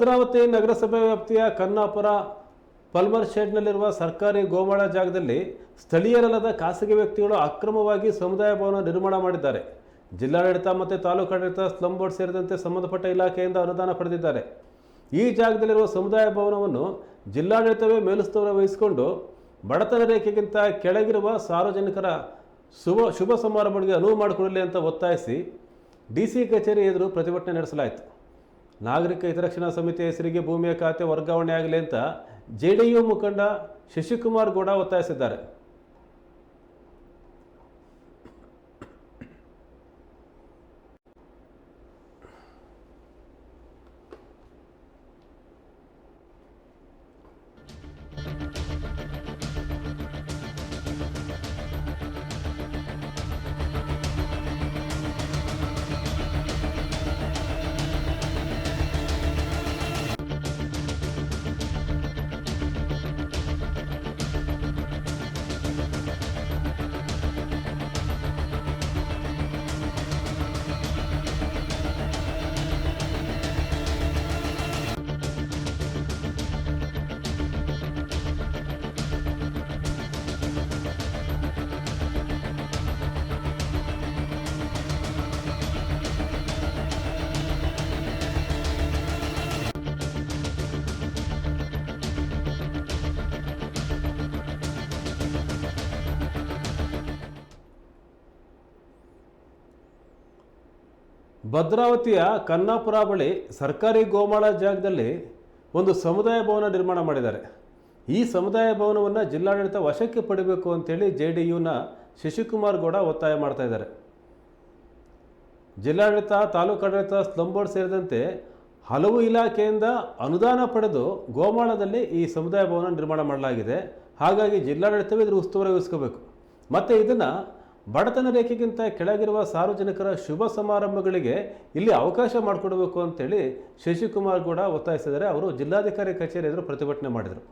ಭದ್ರಾವತಿ ನಗರಸಭೆ ವ್ಯಾಪ್ತಿಯ ಕನ್ನಾಪುರ ಪಲ್ಮರ್ ಶೆಡ್ನಲ್ಲಿರುವ ಸರ್ಕಾರಿ ಗೋಮಾಳ ಜಾಗದಲ್ಲಿ ಸ್ಥಳೀಯರಲ್ಲದ ಖಾಸಗಿ ವ್ಯಕ್ತಿಗಳು ಅಕ್ರಮವಾಗಿ ಸಮುದಾಯ ಭವನ ನಿರ್ಮಾಣ ಮಾಡಿದ್ದಾರೆ. ಜಿಲ್ಲಾಡಳಿತ ಮತ್ತು ತಾಲೂಕಾಡಳಿತ ಸ್ಲಂ ಬೋರ್ಡ್ ಸೇರಿದಂತೆ ಸಂಬಂಧಪಟ್ಟ ಇಲಾಖೆಯಿಂದ ಅನುದಾನ ಪಡೆದಿದ್ದಾರೆ. ಈ ಜಾಗದಲ್ಲಿರುವ ಸಮುದಾಯ ಭವನವನ್ನು ಜಿಲ್ಲಾಡಳಿತವೇ ಮೇಲುಸ್ತುವಾರಿ ವಹಿಸಿಕೊಂಡು ಬಡತನ ರೇಖೆಗಿಂತ ಕೆಳಗಿರುವ ಸಾರ್ವಜನಿಕರ ಶುಭ ಶುಭ ಸಮಾರಂಭಗಳಿಗೆ ಅನುವು ಮಾಡಿಕೊಡಲಿ ಅಂತ ಒತ್ತಾಯಿಸಿ ಡಿಸಿ ಕಚೇರಿ ಎದುರು ಪ್ರತಿಭಟನೆ ನಡೆಸಲಾಯಿತು. ನಾಗರಿಕ ಹಿತರಕ್ಷಣಾ ಸಮಿತಿ ಹೆಸರಿಗೆ ಭೂಮಿಯ ಖಾತೆ ವರ್ಗಾವಣೆ ಆಗಲಿ ಅಂತ ಜೆ ಡಿ ಯು ಮುಖಂಡ ಶಶಿಕುಮಾರ್ ಗೌಡ ಒತ್ತಾಯಿಸಿದ್ದಾರೆ. ಭದ್ರಾವತಿಯ ಕನ್ನಾಪುರ ಬಳಿ ಸರ್ಕಾರಿ ಗೋಮಾಳ ಜಾಗದಲ್ಲಿ ಒಂದು ಸಮುದಾಯ ಭವನ ನಿರ್ಮಾಣ ಮಾಡಿದ್ದಾರೆ. ಈ ಸಮುದಾಯ ಭವನವನ್ನು ಜಿಲ್ಲಾಡಳಿತ ವಶಕ್ಕೆ ಪಡಿಬೇಕು ಅಂತೇಳಿ ಜೆ ಡಿ ಯುನ ಶಶಿಕುಮಾರ್ ಗೌಡ ಒತ್ತಾಯ ಮಾಡ್ತಾ ಇದ್ದಾರೆ. ಜಿಲ್ಲಾಡಳಿತ ತಾಲೂಕಾಡಳಿತ ಸ್ಲಂ ಬೋರ್ಡ್ ಸೇರಿದಂತೆ ಹಲವು ಇಲಾಖೆಯಿಂದ ಅನುದಾನ ಪಡೆದು ಗೋಮಾಳದಲ್ಲಿ ಈ ಸಮುದಾಯ ಭವನ ನಿರ್ಮಾಣ ಮಾಡಲಾಗಿದೆ. ಹಾಗಾಗಿ ಜಿಲ್ಲಾಡಳಿತವೇ ಇದ್ರ ಉಸ್ತುವಾರಿ ವಹಿಸ್ಕೋಬೇಕು. ಮತ್ತು ಇದನ್ನು ಬಡತನ ರೇಖೆಗಿಂತ ಕೆಳಗಿರುವ ಸಾರ್ವಜನಿಕರ ಶುಭ ಸಮಾರಂಭಗಳಿಗೆ ಇಲ್ಲಿ ಅವಕಾಶ ಮಾಡಿಕೊಡಬೇಕು ಅಂತೇಳಿ ಶಶಿಕುಮಾರ್ ಕೂಡ ಒತ್ತಾಯಿಸಿದರೆ ಅವರು ಜಿಲ್ಲಾಧಿಕಾರಿ ಕಚೇರಿ ಎದುರು ಪ್ರತಿಭಟನೆ ಮಾಡಿದರು.